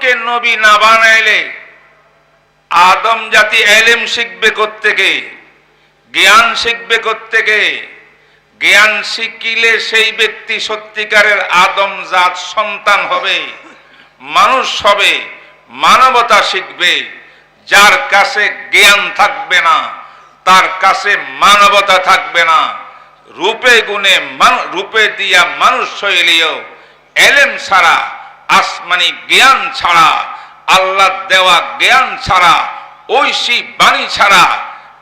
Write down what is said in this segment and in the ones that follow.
কে নবী না বানাইলে? আদম জাতি এলেম শিখবে থেকে জ্ঞান শিখবে থেকে জ্ঞান শিখিলে সেই ব্যক্তি সত্যিকারের আদম জাত সন্তান হবে, মানুষ হবে, মানবতা শিখবে। যার কাছে জ্ঞান থাকবে না, তার কাছে মানবতা থাকবে না। রূপে গুণে রূপে দিয়া মানুষ শৈলীয় এলেম ছাড়া আসমানি জ্ঞান ছাড়া আল্লাহ দেওয়া জ্ঞান ছাড়া, ঐশী বাণী ছাড়া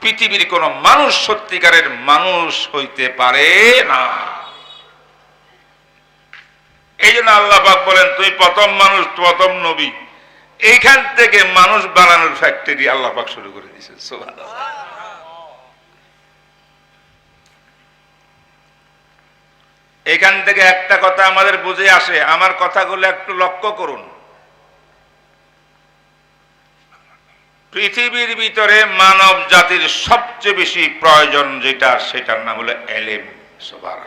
পৃথিবীর কোন মানুষ সত্যিকারের মানুষ হইতে পারে না এই জন্য আল্লাহফাক বলেন, তুই প্রথম মানুষ, প্রথম নবী এইখান থেকে মানুষ বানানোর ফ্যাক্টরি আল্লাহফাক শুরু করে দিয়েছে সুবহানাল্লাহ। এখান থেকে একটা কথা আমাদের বুঝে আসে। আমার কথাগুলো একটু লক্ষ্য করুন। পৃথিবীর ভিতরে মানব জাতির সবচেয়ে বেশি প্রয়োজন যেটা, সেটার নাম হলো এলেম। সবার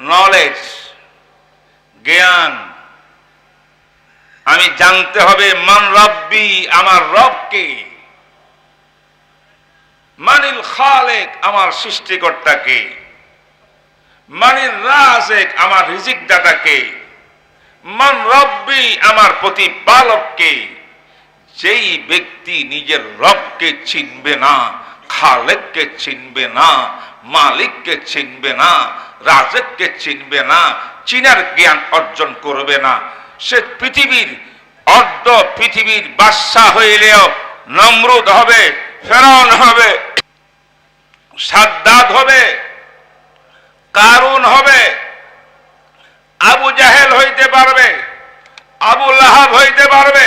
নলেজ জ্ঞান। আমি জানতে হবে, মান রব্বি, আমার রবকে। মানিল খালেক আমার সৃষ্টিকর্তাকে মানিল রাজেক আমার রিজিক দাতাকে মান রব্বি আমার প্রতিপালককে যেই ব্যক্তি নিজের রবকে চিনবে না, খালেককে চিনবে না, মালিককে চিনবে না, রাজেককে চিনবে না, চিনার জ্ঞান অর্জন করবে না, সে পৃথিবীর অর্ধ পৃথিবীর বাদশাহ হইলেও নমরুদ হবে। ফেরাউন হবে, সাদ্দাদ হবে, কারুন হবে, আবু জাহেল হইতে পারবে, আবু লাহাব হইতে পারবে।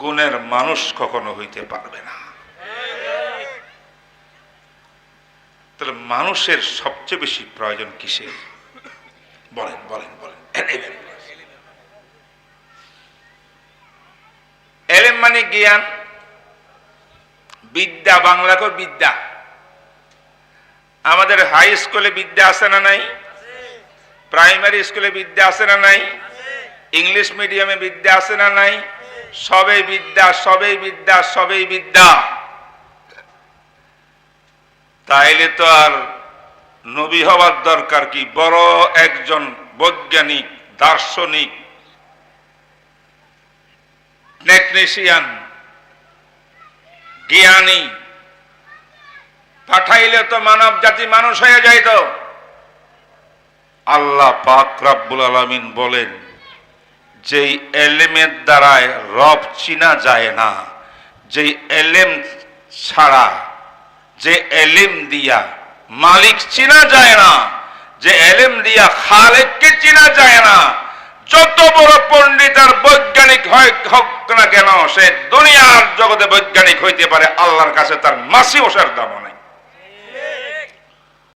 গুণের মানুষ কখনো হইতে পারবে না। তাহলে মানুষের সবচেয়ে বেশি প্রয়োজন কিসের? বলেন বলেন বলেন এলেম মানে জ্ঞান বিদ্যা, বাংলা কর বিদ্যা। আমাদের হাই স্কুলে বিদ্যা আছে না নাই? প্রাইমারি স্কুলে বিদ্যা আছে না নাই? ইংলিশ মিডিয়ামে বিদ্যা আছে না নাই? সবেই বিদ্যা সবেই বিদ্যা সবেই বিদ্যা। তাইলে তো আর নবী হওয়ার দরকার কি? বড় একজন বৈজ্ঞানিক, দার্শনিক, টেকনিশিয়ান। জ্ঞানী। পাঠাইলে তো মানব জাতি মানুষ হয়ে যাইত। আল্লাহ পাক রাব্বুল আলামিন বলেন, যেই এলেমের দ্বারায় রব চিনা যায় না, যেই এলেম ছাড়া, যে এলেম দিয়া মালিক চিনা যায় না, যে এলেম দিয়া খালেককে চিনা যায় না, যত বড় পণ্ডিত আর বৈজ্ঞানিক হয় হোক না কেন, সে দুনিয়ার জগতে বৈজ্ঞানিক হইতে পারে আল্লাহর কাছে তার মাসি ওষার দাম